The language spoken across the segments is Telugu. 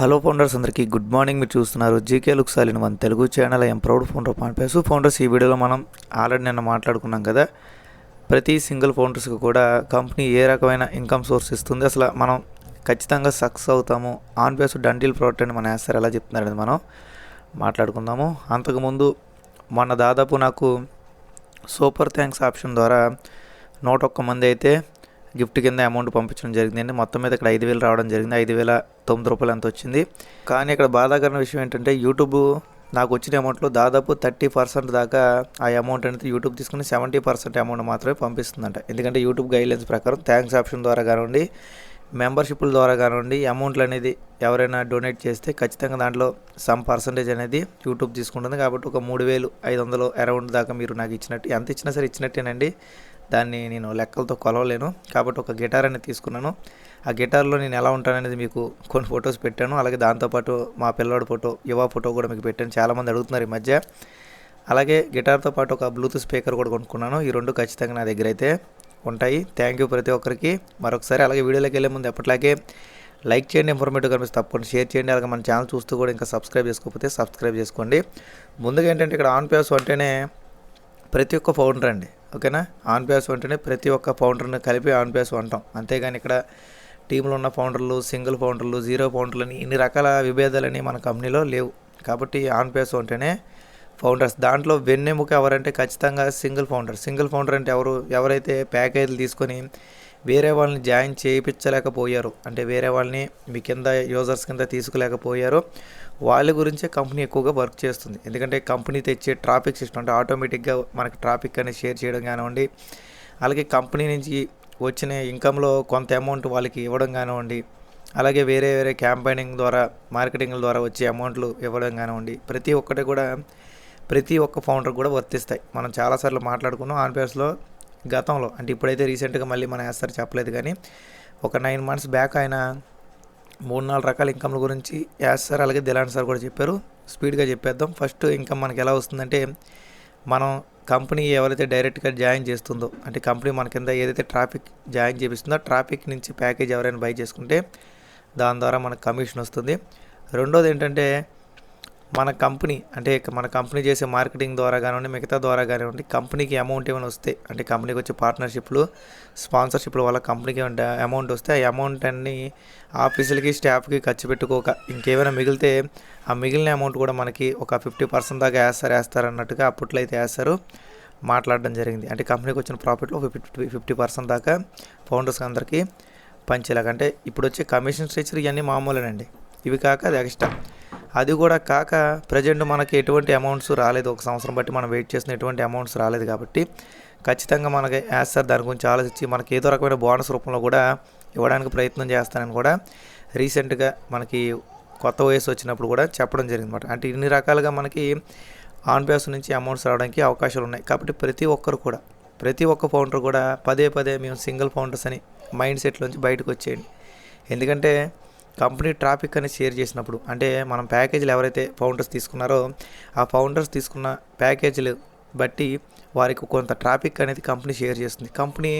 హలో ఫౌండర్స్ అందరికీ గుడ్ మార్నింగ్. మీరు చూస్తున్నారు జీకే లుక్స్ అలిన మన Telugu channel. I'm proud founder పాన్పేసు founders ఈ వీడియోలో మనం ఆల్రెడీ నిన్న మాట్లాడుకున్నాం కదా ప్రతి సింగిల్ ఫౌండర్స్కి కూడా కంపెనీ ఏ రకమైన ఇన్కమ్ సోర్స్ ఇస్తుంది అసలు మనం ఖచ్చితంగా సక్సెస్ అవుతాము ఆన్ బేస్ డంటిల్ ప్రోడక్ట్ అని మన వేస్తారు ఎలా చెప్తున్నారని మనం మాట్లాడుకుందాము. అంతకుముందు మొన్న దాదాపు నాకు సూపర్ థ్యాంక్స్ ఆప్షన్ ద్వారా నూట ఒక్క మంది అయితే గిఫ్ట్ కింద అమౌంట్ పంపించడం జరిగిందండి. మొత్తం మీద ఇక్కడ ఐదు వేలు రావడం జరిగింది. ఐదు వేల తొమ్మిది రూపాయలు ఎంత వచ్చింది. కానీ ఇక్కడ బాధాకరమైన విషయం ఏంటంటే యూట్యూబ్ నాకు వచ్చిన అమౌంట్లో దాదాపు థర్టీ పర్సెంట్ దాకా ఆ అమౌంట్ అనేది యూట్యూబ్ తీసుకుని సెవెంటీ పర్సెంట్ అమౌంట్ మాత్రమే పంపిస్తుందంట. ఎందుకంటే యూట్యూబ్ గైడ్లైన్స్ ప్రకారం థ్యాంక్స్ ఆప్షన్ ద్వారా కానివ్వండి మెంబర్షిప్ల ద్వారా కానివ్వండి అమౌంట్లు అనేది ఎవరైనా డొనేట్ చేస్తే ఖచ్చితంగా దాంట్లో సమ్ పర్సంటేజ్ అనేది యూట్యూబ్ తీసుకుంటుంది. కాబట్టి ఒక మూడు వేలు ఐదు వందలు అరౌండ్ దాకా మీరు నాకు ఇచ్చినట్టు ఎంత ఇచ్చినా సరే ఇచ్చినట్టేనండి. దాన్ని నేను లెక్కలతో కొలవలేను. కాబట్టి ఒక గిటార్ అనేది తీసుకున్నాను. ఆ గిటార్లో నేను ఎలా ఉంటాననేది మీకు కొన్ని ఫొటోస్ పెట్టాను. అలాగే దాంతోపాటు మా పిల్లవాడి ఫోటో యువ ఫోటో కూడా మీకు పెట్టాను. చాలామంది అడుగుతున్నారు ఈ మధ్య. అలాగే గిటార్తో పాటు ఒక బ్లూటూత్ స్పీకర్ కూడా కొనుక్కున్నాను. ఈ రెండు ఖచ్చితంగా నా దగ్గర అయితే ఉంటాయి. థ్యాంక్ యూ ప్రతి ఒక్కరికి. మరొకసారి అలాగే వీడియోలోకి వెళ్ళే ముందు ఎప్పటిలాగే లైక్ చేయండి ఇన్ఫర్మేటివ్ కనిపిస్తే తప్పకుండా షేర్ చేయండి. అలాగే మన ఛానల్ చూస్తూ కూడా ఇంకా సబ్స్క్రైబ్ చేసుకోకపోతే సబ్స్క్రైబ్ చేసుకోండి. ముందుగా ఏంటంటే ఇక్కడ ఆన్ పేస్ అంటేనే ప్రతి ఒక్క ఫౌండర్ అండి. ఓకేనా? ఆన్ పేస్ అంటేనే ప్రతి ఒక్క ఫౌండర్ని కలిపి ఆన్ పేస్ అంటాం. అంతేగాని ఇక్కడ టీంలో ఉన్న ఫౌండర్లు సింగిల్ ఫౌండర్లు జీరో ఫౌండర్లు అని ఇన్ని రకాల విభేదాలని మన కంపెనీలో లేవు. కాబట్టి ఆన్ పేస్ ఉంటేనే ఫౌండర్స్. దాంట్లో వెన్నెముక ఎవరంటే ఖచ్చితంగా సింగిల్ ఫౌండర్. సింగిల్ ఫౌండర్ అంటే ఎవరు? ఎవరైతే ప్యాకేజీలు తీసుకొని వేరే వాళ్ళని జాయిన్ చేయించలేకపోయారు అంటే వేరే వాళ్ళని మీ కింద యూజర్స్ కింద తీసుకోలేకపోయారు వాళ్ళ గురించే కంపెనీ ఎక్కువగా వర్క్ చేస్తుంది. ఎందుకంటే కంపెనీ తెచ్చే ట్రాఫిక్ సిస్టమ్ అంటే ఆటోమేటిక్గా మనకి ట్రాఫిక్ అనేది షేర్ చేయడం కానివ్వండి అలాగే కంపెనీ నుంచి వచ్చిన ఇన్కంలో కొంత అమౌంట్ వాళ్ళకి ఇవ్వడం కానివ్వండి అలాగే వేరే వేరే క్యాంపెయినింగ్ ద్వారా మార్కెటింగ్ ద్వారా వచ్చే అమౌంట్లు ఇవ్వడం కానివ్వండి ప్రతి ఒక్కటి కూడా ప్రతి ఒక్క ఫౌండర్ కూడా వర్తిస్తాయి. మనం చాలాసార్లు మాట్లాడుకున్నాం ఆన్పేర్స్లో గతంలో అంటే ఇప్పుడైతే రీసెంట్గా మళ్ళీ మనం వేస్తారు చెప్పలేదు కానీ ఒక నైన్ మంత్స్ బ్యాక్ ఆయన మూడు నాలుగు రకాల ఇన్కమ్ల గురించి యాస్ సార్ అలాగే దిలాన్ సార్ కూడా చెప్పారు. స్పీడ్గా చెప్పేద్దాం. ఫస్ట్ ఇన్కమ్ మనకి ఎలా వస్తుందంటే మనం కంపెనీ ఎవరైతే డైరెక్ట్గా జాయిన్ చేస్తుందో అంటే కంపెనీ మన కింద ఏదైతే ట్రాఫిక్ జాయిన్ చేపిస్తుందో ట్రాఫిక్ నుంచి ప్యాకేజ్ ఎవరైనా బై చేసుకుంటే దాని ద్వారా మనకు కమిషన్ వస్తుంది. రెండోది ఏంటంటే మన కంపెనీ అంటే మన కంపెనీ చేసే మార్కెటింగ్ ద్వారా కానివ్వండి మిగతా ద్వారా కానివ్వండి కంపెనీకి అమౌంట్ ఏమైనా వస్తే అంటే కంపెనీకి వచ్చే పార్ట్నర్షిప్లు స్పాన్సర్షిప్ల వల్ల కంపెనీకి అమౌంట్ వస్తే ఆ అమౌంట్ అన్ని ఆఫీసులకి స్టాఫ్కి ఖర్చు పెట్టుకోక ఇంకేమైనా మిగిలితే ఆ మిగిలిన అమౌంట్ కూడా మనకి ఒక ఫిఫ్టీ పర్సెంట్ దాకా వేస్తారు వేస్తారు అన్నట్టుగా అప్పట్లో అయితే వేస్తారు. మాట్లాడడం జరిగింది. అంటే కంపెనీకి వచ్చిన ప్రాఫిట్లో ఫిఫ్టీ ఫిఫ్టీ పర్సెంట్ దాకా ఫౌండర్స్ అందరికీ పంచేలాగా. అంటే ఇప్పుడు వచ్చే కమిషన్ స్ట్రక్చర్ ఇవన్నీ మామూలేనండి. ఇవి కాక అది ఎక్స్ట్రా అది కూడా కాక ప్రజెంట్ మనకి ఎటువంటి అమౌంట్స్ రాలేదు. ఒక సంవత్సరం బట్టి మనం వెయిట్ చేసిన ఎటువంటి అమౌంట్స్ రాలేదు కాబట్టి ఖచ్చితంగా మనకి యాజ్ దాని గురించి ఆలోచించి మనకి ఏదో రకమైన బోనస్ రూపంలో కూడా ఇవ్వడానికి ప్రయత్నం చేస్తానని కూడా రీసెంట్గా మనకి కొత్త వయసు వచ్చినప్పుడు కూడా చెప్పడం జరిగింది అనమాట అంటే ఇన్ని రకాలుగా మనకి ఆన్ బేస్ నుంచి అమౌంట్స్ రావడానికి అవకాశాలు ఉన్నాయి. కాబట్టి ప్రతి ఒక్కరు కూడా ప్రతి ఒక్క ఫౌండర్ కూడా పదే పదే మేము సింగిల్ ఫౌండర్స్ అని మైండ్ సెట్లోంచి బయటకు వచ్చేయండి. ఎందుకంటే కంపెనీ ట్రాఫిక్ అనేది షేర్ చేసినప్పుడు అంటే మనం ప్యాకేజీలు ఎవరైతే ఫౌండర్స్ తీసుకున్నారో ఆ ఫౌండర్స్ తీసుకున్న ప్యాకేజీలు బట్టి వారికి కొంత ట్రాఫిక్ అనేది కంపెనీ షేర్ చేస్తుంది. కంపెనీ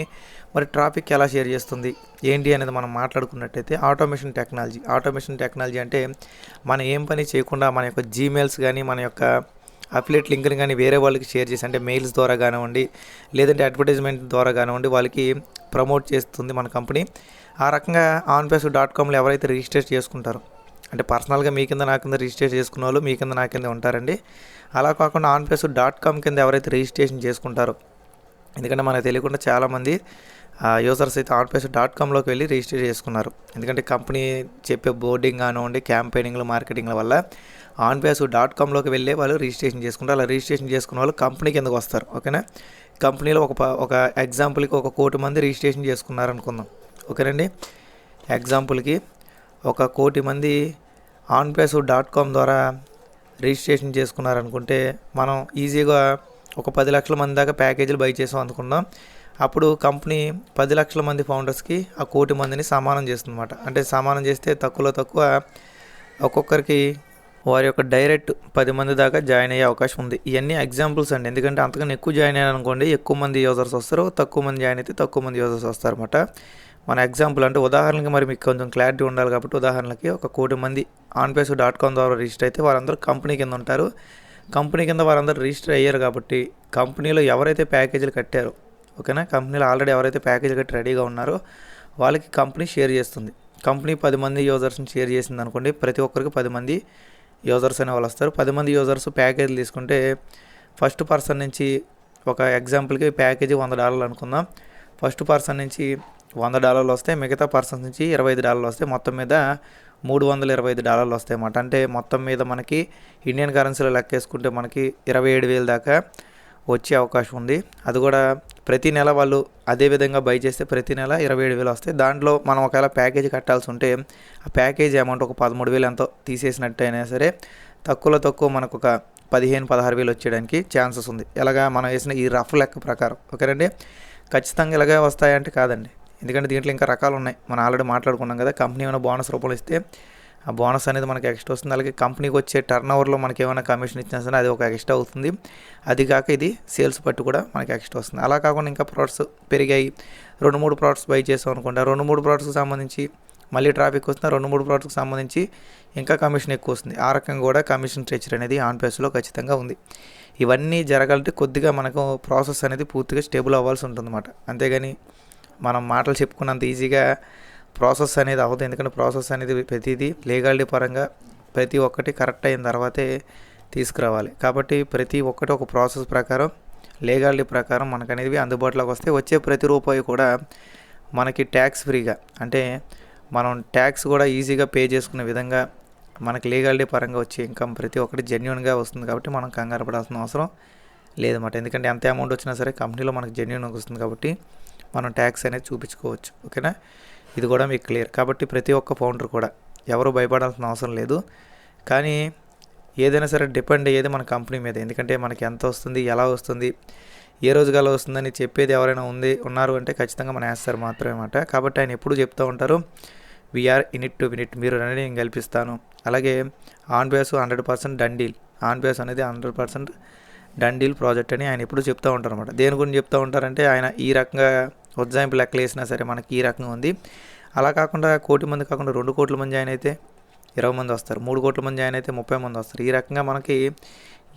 మరి ట్రాఫిక్ ఎలా షేర్ చేస్తుంది? ఏంటి అనేది మనం మాట్లాడుకున్నట్టయితే ఆటోమేషన్ టెక్నాలజీ. ఆటోమేషన్ టెక్నాలజీ అంటే మనం ఏం పని చేయకుండా మన యొక్క జీమెయిల్స్ కానీ మన యొక్క అఫిలేట్ లింక్ని కానీ వేరే వాళ్ళకి షేర్ చేసి అంటే మెయిల్స్ ద్వారా కానివ్వండి లేదంటే అడ్వర్టైజ్మెంట్ ద్వారా కానివ్వండి వాళ్ళకి ప్రమోట్ చేస్తుంది మన కంపెనీ. ఆ రకంగా ఆన్పేస్ డాట్ కామ్లో ఎవరైతే రిజిస్టర్ చేసుకుంటారో అంటే పర్సనల్గా మీ కింద నా కింద రిజిస్టర్ చేసుకున్న వాళ్ళు మీ కింద నా కింద ఉంటారండి. అలా కాకుండా ఆన్పేస్ డాట్ కామ్ కింద ఎవరైతే రిజిస్ట్రేషన్ చేసుకుంటారో ఎందుకంటే మనకు తెలియకుండా చాలామంది యూజర్స్ అయితే ఆన్పేస్ డాట్ కామ్లోకి వెళ్ళి రిజిస్టర్ చేసుకున్నారు. ఎందుకంటే కంపెనీ చెప్పే బోర్డింగ్ కానివ్వండి క్యాంపెయినింగ్లు మార్కెటింగ్ల వల్ల ఆన్పేస్ డాట్ కామ్లోకి వెళ్ళే వాళ్ళు రిజిస్ట్రేషన్ చేసుకుంటారు. అలా రిజిస్ట్రేషన్ చేసుకున్న వాళ్ళు కంపెనీ కిందకు వస్తారు. ఓకేనా? కంపెనీలో ఒక ఒక ఎగ్జాంపుల్కి ఒక కోటి మంది రిజిస్ట్రేషన్ చేసుకున్నారు అనుకుందాం ఓకేనండి. ఎగ్జాంపుల్కి ఒక కోటి మంది ఆన్పేస్ డాట్ కామ్ ద్వారా రిజిస్ట్రేషన్ చేసుకున్నారనుకుంటే మనం ఈజీగా ఒక పది లక్షల మంది దాకా ప్యాకేజీలు బై చేసాం అనుకుందాం. అప్పుడు కంపెనీ పది లక్షల మంది ఫౌండర్స్కి ఆ కోటి మందిని సమానం చేస్తుందన్నమాట. అంటే సమానం చేస్తే తక్కువలో తక్కువ ఒక్కొక్కరికి వారి యొక్క డైరెక్ట్ పది మంది దాకా జాయిన్ అయ్యే అవకాశం ఉంది. ఇవన్నీ ఎగ్జాంపుల్స్ అండి. ఎందుకంటే అంతకన్నా ఎక్కువ జాయిన్ అయ్యారు అనుకోండి ఎక్కువ మంది యూజర్స్ వస్తారు తక్కువ మంది జాయిన్ అయితే తక్కువ మంది యూజర్స్ వస్తారన్నమాట. మన ఎగ్జాంపుల్ అంటే ఉదాహరణకి మరి మీకు కొంచెం క్లారిటీ ఉండాలి కాబట్టి ఉదాహరణకి ఒక కోటి మంది ఆన్పేస్ డాట్ కామ్ ద్వారా రిజిస్టర్ అయితే వారందరూ కంపెనీ కింద ఉంటారు. కంపెనీ కింద వారందరూ రిజిస్టర్ అయ్యారు కాబట్టి కంపెనీలో ఎవరైతే ప్యాకేజీలు కట్టారో ఓకేనా? కంపెనీలో ఆల్రెడీ ఎవరైతే ప్యాకేజీ కట్టి రెడీగా ఉన్నారో వాళ్ళకి కంపెనీ షేర్ చేస్తుంది. కంపెనీ పది మంది యూజర్స్ని షేర్ చేసింది అనుకోండి ప్రతి ఒక్కరికి పది మంది యూజర్స్ అనే వాళ్ళు వస్తారు. పది మంది యూజర్స్ ప్యాకేజ్ తీసుకుంటే ఫస్ట్ పర్సన్ నుంచి ఒక ఎగ్జాంపుల్కి ప్యాకేజీ వంద డాలర్లు అనుకుందాం. ఫస్ట్ పర్సన్ నుంచి వంద డాలర్లు వస్తే మిగతా పర్సన్ నుంచి ఇరవై ఐదు డాలర్లు వస్తే మొత్తం మీద మూడు వందల ఇరవై ఐదు డాలర్లు వస్తాయి అన్నమాట అంటే మొత్తం మీద మనకి ఇండియన్ కరెన్సీలో లెక్కేసుకుంటే మనకి ఇరవై ఏడు వేలు దాకా వచ్చే అవకాశం ఉంది. అది కూడా ప్రతి నెల వాళ్ళు అదే విధంగా బై చేస్తే ప్రతి నెల ఇరవై ఏడు వేలు వస్తాయి. దాంట్లో మనం ఒకవేళ ప్యాకేజ్ కట్టాల్సి ఉంటే ఆ ప్యాకేజ్ అమౌంట్ ఒక పదమూడు వేలు ఎంతో తీసేసినట్టయినా సరే తక్కువలో తక్కువ మనకు ఒక పదిహేను పదహారు వేలు వచ్చేయడానికి ఛాన్సెస్ ఉంది. ఇలాగా మనం వేసిన ఈ రఫ్ లెక్క ప్రకారం. ఓకేనండి? ఖచ్చితంగా ఇలాగే వస్తాయంటే కాదండి. ఎందుకంటే దీంట్లో ఇంకా రకాలు ఉన్నాయి. మనం ఆల్రెడీ మాట్లాడుకున్నాం కదా కంపెనీ ఏమైనా బోనస్ రూపంలో ఇస్తే ఆ బోనస్ అనేది మనకి ఎక్స్ట్రా వస్తుంది. అలాగే కంపెనీకి వచ్చే టర్న్ ఓవర్లో మనకి ఏమైనా కమిషన్ ఇచ్చినా సరే అది ఒక ఎక్స్ట్రా అవుతుంది. అది కాక ఇది సేల్స్ పట్టు కూడా మనకి ఎక్స్ట్రా వస్తుంది. అలా కాకుండా ఇంకా ప్రోడక్ట్స్ పెరిగాయి. రెండు మూడు ప్రోడక్ట్స్ బై చేసాం అనుకుంటా. రెండు మూడు ప్రోడక్ట్స్కి సంబంధించి మళ్ళీ ట్రాఫిక్ వస్తుంది రెండు మూడు ప్రోడక్ట్స్కి సంబంధించి ఇంకా కమిషన్ ఎక్కువ వస్తుంది. ఆ రకంగా కూడా కమిషన్ స్ట్రెచర్ అనేది ఆన్ పేస్లో ఖచ్చితంగా ఉంది. ఇవన్నీ జరగాలంటే కొద్దిగా మనకు ప్రాసెస్ అనేది పూర్తిగా స్టేబుల్ అవ్వాల్సి ఉంటుందన్నమాట. అంతేగాని మనం మాటలు చెప్పుకున్నంత ఈజీగా ప్రాసెస్ అనేది అవ్వదు. ఎందుకంటే ప్రాసెస్ అనేది ప్రతిదీ లీగాలిటీ పరంగా ప్రతి ఒక్కటి కరెక్ట్ అయిన తర్వాతే తీసుకురావాలి. కాబట్టి ప్రతి ఒక్కటి ఒక ప్రాసెస్ ప్రకారం లీగాలిటీ ప్రకారం మనకు అనేది అందుబాటులోకి వస్తే వచ్చే ప్రతి రూపాయి కూడా మనకి ట్యాక్స్ ఫ్రీగా. అంటే మనం ట్యాక్స్ కూడా ఈజీగా పే చేసుకునే విధంగా మనకి లీగాలిటీ పరంగా వచ్చే ఇన్కమ్ ప్రతి ఒక్కటి జెన్యున్గా వస్తుంది కాబట్టి మనం కంగారు పడాల్సిన అవసరం లేదన్నమాట. ఎందుకంటే ఎంత అమౌంట్ వచ్చినా సరే కంపెనీలో మనకు జెన్యున్గా వస్తుంది కాబట్టి మనం ట్యాక్స్ అనేది చూపించుకోవచ్చు. ఓకేనా? ఇది కూడా మీకు క్లియర్ కాబట్టి ప్రతి ఒక్క ఫౌండర్ కూడా ఎవరు భయపడాల్సిన అవసరం లేదు. కానీ ఏదైనా సరే డిపెండ్ అయ్యేది మన కంపెనీ మీద. ఎందుకంటే మనకి ఎంత వస్తుంది ఎలా వస్తుంది ఏ రోజు గల వస్తుందని చెప్పేది ఎవరైనా ఉంది ఉన్నారు అంటే ఖచ్చితంగా మన వేస్తారు మాత్రమే అన్నమాట. కాబట్టి ఆయన ఎప్పుడు చెప్తూ ఉంటారు వీఆర్ ఇనిట్ టు వినిట్ మీరు అనేది నేను కల్పిస్తాను అలాగే ఆన్ బేస్ హండ్రెడ్ పర్సెంట్ డండీల్ ఆన్ బేస్ అనేది హండ్రెడ్ పర్సెంట్ డండీల్ ప్రాజెక్ట్ అని ఆయన ఎప్పుడు చెప్తూ ఉంటారు అనమాట దేని గురించి చెప్తూ ఉంటారంటే ఆయన ఈ రకంగా ఉజ్జాయింపు లెక్కలు వేసినా సరే మనకి ఈ రకంగా ఉంది. అలా కాకుండా కోటి మంది కాకుండా రెండు కోట్ల మంది జాయిన్ అయితే ఇరవై మంది వస్తారు. మూడు కోట్ల మంది జాయిన్ అయితే ముప్పై మంది వస్తారు. ఈ రకంగా మనకి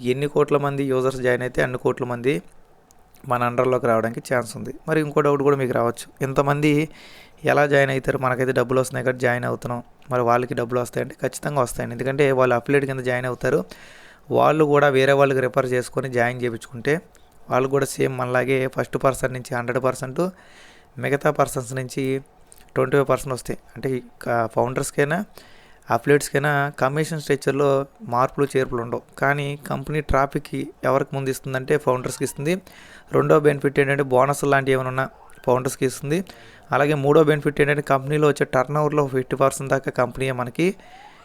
ఎన్ని కోట్ల మంది యూజర్స్ జాయిన్ అయితే అన్ని కోట్ల మంది మన అండర్లోకి రావడానికి ఛాన్స్ ఉంది. మరి ఇంకో డౌట్ కూడా మీకు రావచ్చు. ఇంతమంది ఎలా జాయిన్ అవుతారు? మనకైతే డబ్బులు వస్తున్నాయి కాబట్టి జాయిన్ అవుతున్నాం. మరి వాళ్ళకి డబ్బులు వస్తాయంటే ఖచ్చితంగా వస్తాయండి. ఎందుకంటే వాళ్ళు అఫిలేట్ కింద జాయిన్ అవుతారు. వాళ్ళు కూడా వేరే వాళ్ళకి రిఫర్ చేసుకొని జాయిన్ చేయించుకుంటే వాళ్ళు కూడా సేమ్ మనలాగే ఫస్ట్ పర్సన్ నుంచి హండ్రెడ్ పర్సెంట్ మిగతా పర్సన్స్ నుంచి ట్వంటీ ఫైవ్ పర్సెంట్ వస్తాయి. అంటే ఫౌండర్స్కైనా అఫ్లేట్స్కైనా కమిషన్ స్ట్రక్చర్లో మార్పులు చేర్పులు ఉండవు. కానీ కంపెనీ ట్రాఫిక్కి ఎవరికి ముందు ఇస్తుందంటే ఫౌండర్స్కి ఇస్తుంది. రెండో బెనిఫిట్ ఏంటంటే బోనస్ లాంటివి ఏమైనా ఉన్నా ఫౌండర్స్కి ఇస్తుంది. అలాగే మూడో బెనిఫిట్ ఏంటంటే కంపెనీలో వచ్చే టర్న్ ఓవర్లో ఫిఫ్టీ పర్సెంట్ దాకా కంపెనీ మనకి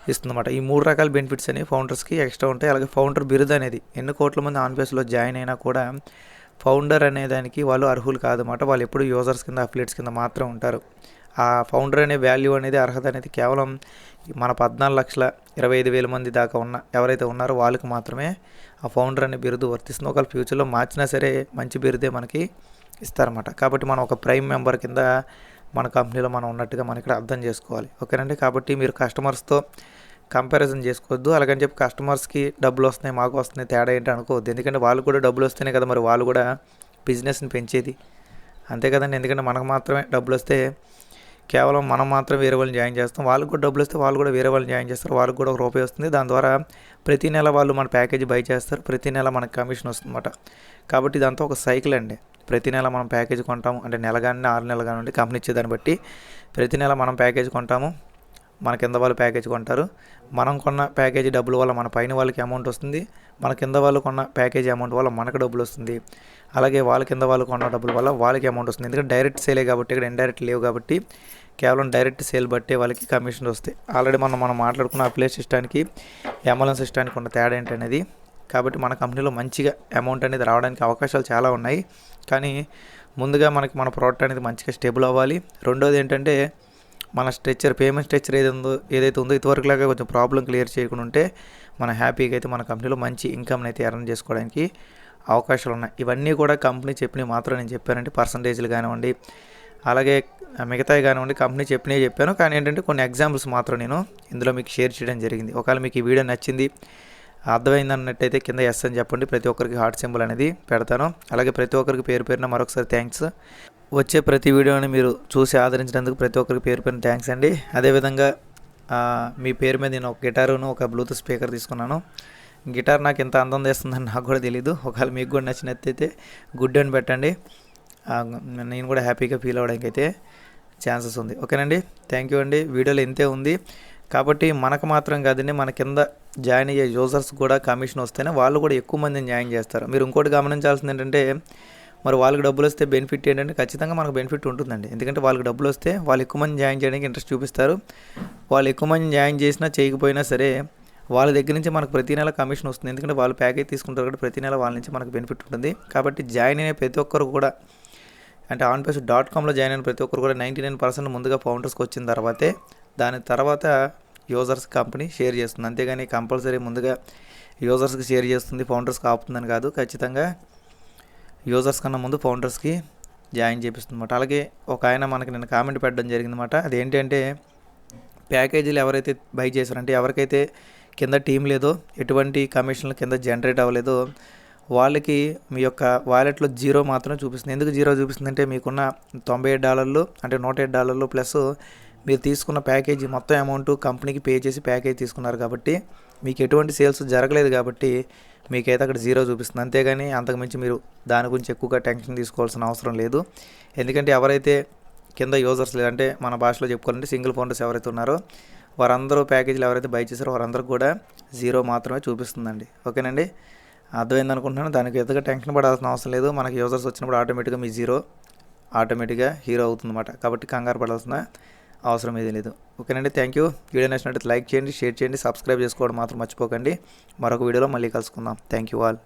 ఇస్తుందన్నమాట. ఈ మూడు రకాల బెనిఫిట్స్ అనేవి ఫౌండర్స్కి ఎక్స్ట్రా ఉంటాయి. అలాగే ఫౌండర్ బిరుదు అనేది ఎన్ని కోట్ల మంది ఆన్ జాయిన్ అయినా కూడా ఫౌండర్ అనే దానికి వాళ్ళు అర్హులు కాదన్నమాట. వాళ్ళు ఎప్పుడు యూజర్స్ కింద అఫ్లేట్స్ కింద మాత్రం ఉంటారు. ఆ ఫౌండర్ అనే వాల్యూ అనేది అర్హత అనేది కేవలం మన పద్నాలుగు లక్షల ఇరవై ఐదు వేల మంది దాకా ఉన్న ఎవరైతే ఉన్నారో వాళ్ళకి మాత్రమే ఆ ఫౌండర్ అనే బిరుదు వర్తిస్తుంది. ఒకవేళ ఫ్యూచర్లో మార్చినా సరే మంచి బిరుదే మనకి ఇస్తారన్నమాట. కాబట్టి మనం ఒక ప్రైమ్ మెంబర్ కింద మన కంపెనీలో మనం ఉన్నట్టుగా మనం ఇక్కడ అర్థం చేసుకోవాలి. ఓకేనండి? కాబట్టి మీరు కస్టమర్స్తో కంపారిజన్ చేసుకోవద్దు. అలాగని చెప్పి కస్టమర్స్కి డబ్బులు వస్తున్నాయి మాకు వస్తున్నాయి తేడా ఏంటి అనుకోవద్దు. ఎందుకంటే వాళ్ళు కూడా డబ్బులు వస్తేనే కదా మరి వాళ్ళు కూడా బిజినెస్ని పెంచేది. అంతే కదండి? ఎందుకంటే మనకు మాత్రమే డబ్బులు వస్తే కేవలం మనం మాత్రం వేరే వాళ్ళని జాయిన్ చేస్తాం. వాళ్ళకి కూడా డబ్బులు వస్తే వాళ్ళు కూడా వేరే వాళ్ళని జాయిన్ చేస్తారు. వాళ్ళకి కూడా ఒక రూపాయి వస్తుంది. దాని ద్వారా ప్రతి నెల వాళ్ళు మన ప్యాకేజీ బై చేస్తారు. ప్రతి నెల మనకు కమిషన్ వస్తుందన్నమాట. కాబట్టి ఇదంతా ఒక సైకిల్ అండి. ప్రతి నెల మనం ప్యాకేజ్ కొంటాము. అంటే నెల కానీ ఆరు నెలలు కానివ్వండి కంపెనీ ఇచ్చేదాన్ని బట్టి ప్రతి నెల మనం ప్యాకేజ్ కొంటాము. మన కింద వాళ్ళు ప్యాకేజ్ కొంటారు. మనం కొన్న ప్యాకేజ్ డబ్బుల వల్ల మన పైన వాళ్ళకి అమౌంట్ వస్తుంది. మన కింద వాళ్ళు కొన్న ప్యాకేజ్ అమౌంట్ వల్ల మనకు డబ్బులు వస్తుంది. అలాగే వాళ్ళ కింద వాళ్ళు కొన్న డబ్బుల వల్ల వాళ్ళకి అమౌంట్ వస్తుంది. ఎందుకంటే డైరెక్ట్ సేలే కాబట్టి ఇక్కడ ఇండైరెక్ట్ లేవు కాబట్టి కేవలం డైరెక్ట్ సేల్ బట్టే వాళ్ళకి కమిషన్ వస్తాయి. ఆల్రెడీ మనం మనం మాట్లాడుకున్న అప్లై సిస్టానికి ఎంఎల్ఎన్ సిస్టానికి ఉన్న తేడా ఏంటనేది కాబట్టి మన కంపెనీలో మంచిగా అమౌంట్ అనేది రావడానికి అవకాశాలు చాలా ఉన్నాయి. కానీ ముందుగా మనకి మన ప్రోడక్ట్ అనేది మంచిగా స్టేబుల్ అవ్వాలి. రెండోది ఏంటంటే మన స్ట్రెచ్చర్ పేమెంట్ స్ట్రెచ్చర్ ఏది ఉందో ఏదైతే ఉందో ఇదివరకులాగా కొంచెం ప్రాబ్లం క్లియర్ చేయకుండా ఉంటే మన హ్యాపీగా అయితే మన కంపెనీలో మంచి ఇన్కమ్ని అయితే ఎర్న్ చేసుకోవడానికి అవకాశాలు ఉన్నాయి. ఇవన్నీ కూడా కంపెనీ చెప్పినవి మాత్రం నేను చెప్పానంటే పర్సంటేజ్లు కానివ్వండి అలాగే మిగతాయి కానివ్వండి కంపెనీ చెప్పినవి చెప్పాను. కానీ ఏంటంటే కొన్ని ఎగ్జాంపుల్స్ మాత్రం నేను ఇందులో మీకు షేర్ చేయడం జరిగింది. ఒకవేళ మీకు ఈ వీడియో నచ్చింది అర్థమైంది అన్నట్టయితే కింద ఎస్ అని చెప్పండి. ప్రతి ఒక్కరికి హార్ట్ సింబల్ అనేది పెడతాను. అలాగే ప్రతి ఒక్కరికి పేరు పేరున మరొకసారి థ్యాంక్స్ వచ్చే ప్రతి వీడియోని మీరు చూసి ఆదరించినందుకు ప్రతి ఒక్కరికి పేరు పేరున థ్యాంక్స్ అండి. అదేవిధంగా మీ పేరు మీద నేను ఒక గిటారును ఒక బ్లూటూత్ స్పీకర్ తీసుకున్నాను. గిటార్ నాకు ఎంత అందం చేస్తుందని నాకు కూడా తెలియదు ఒకవేళ మీకు కూడా నచ్చినట్టయితే గుడ్ అని పెట్టండి. నేను కూడా హ్యాపీగా ఫీల్ అవ్వడానికి అయితే ఛాన్సెస్ ఉంది. ఓకేనండి? థ్యాంక్ యూ అండి. వీడియోలో ఇంతే ఉంది. కాబట్టి మనకు మాత్రం కాదండి మన కింద జాయిన్ అయ్యే యూజర్స్ కూడా కమిషన్ వస్తేనే వాళ్ళు కూడా ఎక్కువ మందిని జాయిన్ చేస్తారు. మీరు ఇంకోటి గమనించాల్సింది ఏంటంటే మరి వాళ్ళకి డబ్బులు వస్తే బెనిఫిట్ ఏంటంటే ఖచ్చితంగా మనకు బెనిఫిట్ ఉంటుందండి. ఎందుకంటే వాళ్ళకి డబ్బులు వస్తే వాళ్ళు ఎక్కువ మంది జాయిన్ చేయడానికి ఇంట్రెస్ట్ చూపిస్తారు. వాళ్ళు ఎక్కువ మంది జాయిన్ చేసినా చేయకపోయినా సరే వాళ్ళ దగ్గర నుంచి మనకు ప్రతి నెల కమిషన్ వస్తుంది. ఎందుకంటే వాళ్ళు ప్యాకేజ్ తీసుకుంటారు కాబట్టి ప్రతి నెల వాళ్ళ నుంచి మనకు బెనిఫిట్ ఉంటుంది. కాబట్టి జాయిన్ అయ్యే ప్రతి ఒక్కరు కూడా అంటే ఆన్పేస్ డాట్ కామ్లో జాయిన్ అయిన ప్రతి ఒక్కరు కూడా నైంటీ నైన్ పర్సెంట్ ముందుగా ఫౌండర్స్కి వచ్చిన తర్వాతే దాని తర్వాత యూజర్స్ కంపెనీ షేర్ చేస్తుంది. అంతేగాని కంపల్సరీ ముందుగా యూజర్స్కి షేర్ చేస్తుంది ఫౌండర్స్కి ఆపుతుందని కాదు. ఖచ్చితంగా యూజర్స్ కన్నా ముందు ఫౌండర్స్కి జాయిన్ చేపిస్తుంది అలాగే ఒక ఆయన మనకి నేను కామెంట్ పెట్టడం జరిగిందన్నమాట. అదేంటంటే ప్యాకేజీలు ఎవరైతే బై చేశారంటే ఎవరికైతే కింద టీం లేదో ఎటువంటి కమిషన్లు కింద జనరేట్ అవ్వలేదో వాళ్ళకి మీ యొక్క వాలెట్లో జీరో మాత్రమే చూపిస్తుంది. ఎందుకు జీరో చూపిస్తుంది అంటే మీకున్న తొంభై ఏడు డాలర్లు అంటే నూట ఏడు డాలర్లు ప్లస్ మీరు తీసుకున్న ప్యాకేజీ మొత్తం అమౌంట్ కంపెనీకి పే చేసి ప్యాకేజ్ తీసుకున్నారు కాబట్టి మీకు ఎటువంటి సేల్స్ జరగలేదు కాబట్టి మీకైతే అక్కడ జీరో చూపిస్తుంది. అంతేగాని అంతకుమించి మీరు దాని గురించి ఎక్కువగా టెన్షన్ తీసుకోవాల్సిన అవసరం లేదు. ఎందుకంటే ఎవరైతే కింద యూజర్స్ లేదంటే మన భాషలో చెప్పుకోవాలంటే సింగిల్ ఫౌండర్స్ ఎవరైతే ఉన్నారో వారందరూ ప్యాకేజీలు ఎవరైతే బై చేశారో వారందరూ కూడా జీరో మాత్రమే చూపిస్తుందండి. ఓకేనండి? అర్థమైంది అనుకుంటున్నాను దానికి ఎదుగా టెన్షన్ పడాల్సిన అవసరం లేదు. మనకి యూజర్స్ వచ్చినప్పుడు ఆటోమేటిక్గా మీ జీరో ఆటోమేటిక్గా హీరో అవుతుందన్నమాట. కాబట్టి కంగారు పడాల్సిన అవసరం ఏది లేదు. ఓకేనండి థ్యాంక్ యూ. వీడియో నచ్చినట్టు లైక్ చేయండి షేర్ చేయండి సబ్స్క్రైబ్ చేసుకోవడం మాత్రం మర్చిపోకండి. మరొక వీడియోలో మళ్ళీ కలుసుకుందాం. Thank you all.